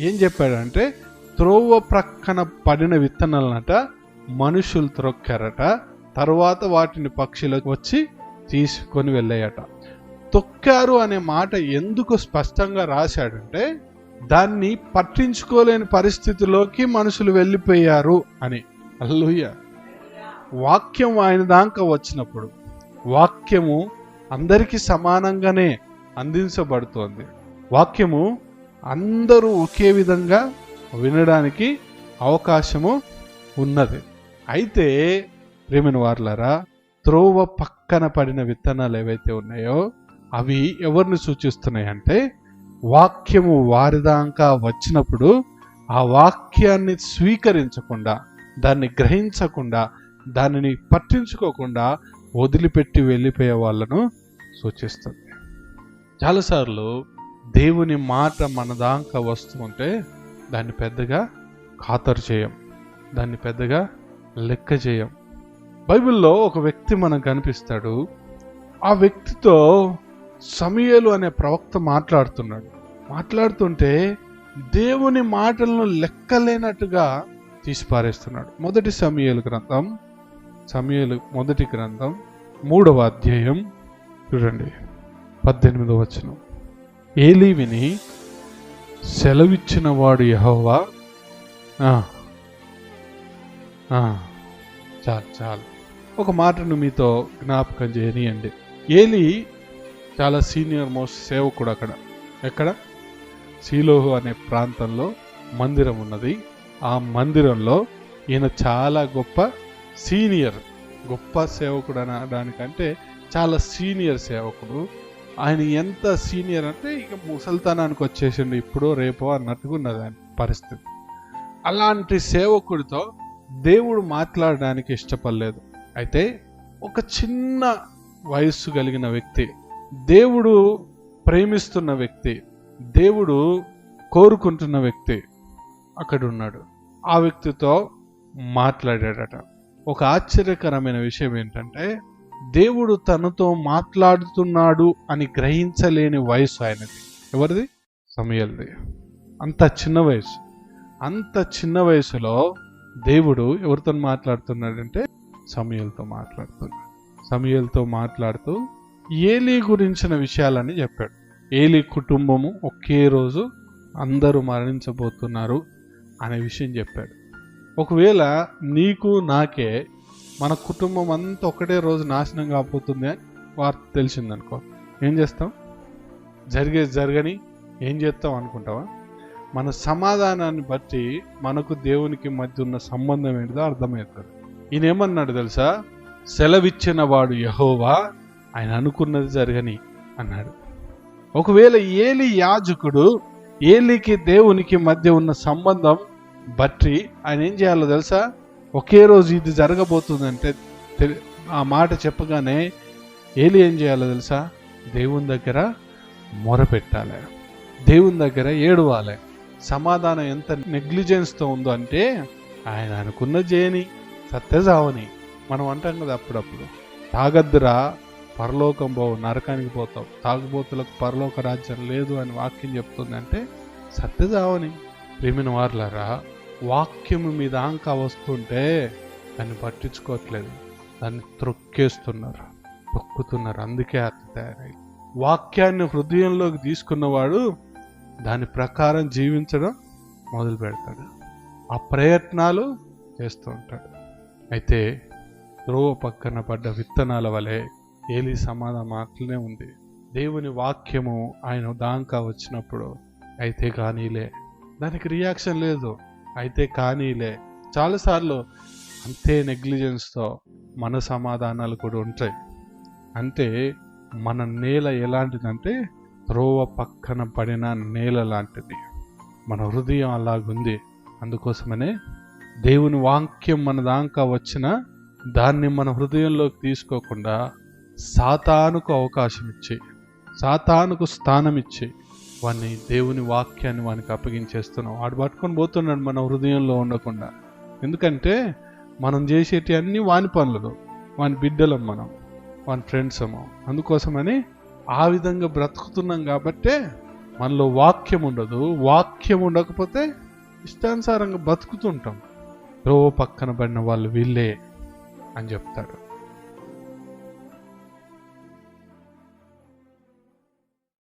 ఏం చెప్పాడంటే త్రోవ ప్రక్కన పడిన విత్తనాలనట మనుషులు త్రొక్కారట తర్వాత వాటిని పక్షులు వచ్చి తీసుకొని వెళ్ళాయట. తొక్కారు అనే మాట ఎందుకు స్పష్టంగా రాశాడంటే దాన్ని పట్టించుకోలేని పరిస్థితిలోకి మనుషులు వెళ్ళిపోయారు అని. అల్లుయ్య వాక్యం ఆయన దాకా వచ్చినప్పుడు వాక్యము అందరికీ సమానంగానే అందించబడుతోంది. వాక్యము అందరూ ఒకే విధంగా వినడానికి అవకాశము ఉన్నది. అయితే ప్రేమిన వార్లారా త్రోవ పక్కన పడిన విత్తనాలు ఏవైతే ఉన్నాయో అవి ఎవరిని సూచిస్తున్నాయి అంటే వాక్యము వారిదాకా వచ్చినప్పుడు ఆ వాక్యాన్ని స్వీకరించకుండా దాన్ని గ్రహించకుండా దానిని పట్టించుకోకుండా వదిలిపెట్టి వెళ్ళిపోయే వాళ్ళను సూచిస్తుంది. చాలాసార్లు దేవుని మాట మన దాకా వస్తుంటే దాన్ని పెద్దగా ఖాతరు చేయం. దాన్ని పెద్దగా లెక్క చేయం. బైబిల్లో ఒక వ్యక్తి మనకు కనిపిస్తాడు. ఆ వ్యక్తితో సమయలు అనే ప్రవక్త మాట్లాడుతున్నాడు. మాట్లాడుతుంటే దేవుని మాటలను లెక్కలేనట్టుగా తీసిపారేస్తున్నాడు. మొదటి సమయలు గ్రంథం సమయలు మొదటి గ్రంథం మూడవ అధ్యాయం చూడండి పద్దెనిమిదవ వచనం. ఏలీ విని సెలవిచ్చిన వాడు యహోవా చాలు చాలు. ఒక మాటను మీతో జ్ఞాపకం చేయనియండి. ఏలి చాలా సీనియర్ మోస్ట్ సేవకుడు అక్కడ. ఎక్కడ? సీలోహు అనే ప్రాంతంలో మందిరం ఉన్నది. ఆ మందిరంలో ఈయన చాలా గొప్ప సీనియర్ గొప్ప సేవకుడు అనడానికంటే చాలా సీనియర్ సేవకుడు. ఆయన ఎంత సీనియర్ అంటే ఇక ముసల్తనానికి వచ్చేసిండు ఇప్పుడు రేపో అన్నట్టుగా ఉన్నది ఆయన పరిస్థితి. అలాంటి సేవకుడితో దేవుడు మాట్లాడడానికి ఇష్టపడలేదు. అయితే ఒక చిన్న వయస్సు కలిగిన వ్యక్తి దేవుడు ప్రేమిస్తున్న వ్యక్తి దేవుడు కోరుకుంటున్న వ్యక్తి అక్కడ ఉన్నాడు ఆ వ్యక్తితో మాట్లాడాడట. ఒక ఆశ్చర్యకరమైన విషయం ఏంటంటే దేవుడు తనతో మాట్లాడుతున్నాడు అని గ్రహించలేని వయసు ఆయనది. ఎవరిది? సమయల్ది. అంత చిన్న వయసు. అంత చిన్న వయసులో దేవుడు ఎవరితో మాట్లాడుతున్నాడంటే సమయలతో మాట్లాడుతున్నాడు. సమయలతో మాట్లాడుతూ ఏలీ గురించిన విషయాలని చెప్పాడు. ఏలీ కుటుంబము ఒకే రోజు అందరూ మరణించబోతున్నారు అనే విషయం చెప్పాడు. ఒకవేళ నీకు నాకే మన కుటుంబం అంతా ఒకటే రోజు నాశనం కాబోతుంది అని వార్త తెలిసిందనుకో. ఏం చేస్తాం? జరిగేది జరగని ఏం చేస్తాం అనుకుంటావా? మన సమాధానాన్ని బట్టి మనకు దేవునికి మధ్య ఉన్న సంబంధం ఏంటిదో అర్థమవుతుంది. ఈయన ఏమన్నాడు తెలుసా? సెలవిచ్చిన వాడు యహోవా ఆయన అనుకున్నది జరగని అన్నాడు. ఒకవేళ ఏలి యాజకుడు ఏలికి దేవునికి మధ్య ఉన్న సంబంధం బట్టి ఆయన ఏం చేయాలో తెలుసా? ఒకే రోజు ఇది జరగబోతుందంటే తెలి- ఆ మాట చెప్పగానే ఏలి ఏం చేయాలో తెలుసా? దేవుని దగ్గర మొరపెట్టాలి. దేవుని దగ్గర ఏడవాలి. సమాధానం ఎంత నెగ్లిజెన్స్తో ఉందో అంటే ఆయన అనుకున్న చేయని సత్యజావని. మనం అంటాం కదా అప్పుడప్పుడు. తాగద్దురా పరలోకం పోవు నరకానికి పోతావు. తాగుబోతులకు పరలోక రాజ్యం లేదు అని వాక్యం చెప్తుంది అంటే సత్యజావని. ప్రేమిన వార్లారా వాక్యము మీద ఆంక వస్తుంటే దాన్ని పట్టించుకోవట్లేదు. దాన్ని త్రొక్కేస్తున్నారు. తొక్కుతున్నారు. అందుకే అట్లా తయారై. వాక్యాన్ని హృదయంలోకి తీసుకున్నవాడు దాని ప్రకారం జీవించడం మొదలు పెడతాడు. ఆ ప్రయత్నాలు చేస్తూ ఉంటాడు. అయితే ధ్రువ పక్కన పడ్డ విత్తనాల వలె ఏలి సమాధానం మాటలనే ఉంది. దేవుని వాక్యము ఆయన దాంకా వచ్చినప్పుడు అయితే కానీలే దానికి రియాక్షన్ లేదు. అయితే కానీలే. చాలాసార్లు అంతే నెగ్లిజెన్స్తో మన సమాధానాలు కూడా ఉంటాయి. అంటే మన నేల ఎలాంటిదంటే త్రోవ పక్కన పడిన నేల లాంటిది. మన హృదయం అలాగుంది. అందుకోసమనే దేవుని వాక్యం మన దాకా వచ్చిన దాన్ని మన హృదయంలోకి తీసుకోకుండా సాతానుకు అవకాశం ఇచ్చి సాతానుకు స్థానం ఇచ్చి వాడిని దేవుని వాక్యాన్ని వానికి అప్పగించేస్తున్నాం. వాడు పట్టుకొని పోతున్నాడు మన హృదయంలో ఉండకుండా. ఎందుకంటే మనం చేసేటి అన్ని వాని పనులు వాని బిడ్డలం మనం వాని ఫ్రెండ్స్ అందుకోసమని ఆ విధంగా బ్రతుకుతున్నాం కాబట్టే మనలో వాక్యం ఉండదు. వాక్యం ఉండకపోతే ఇష్టానుసారంగా బతుకుతుంటాం. రో పక్కన పడిన వాళ్ళు వీళ్ళే అని చెప్తాడు.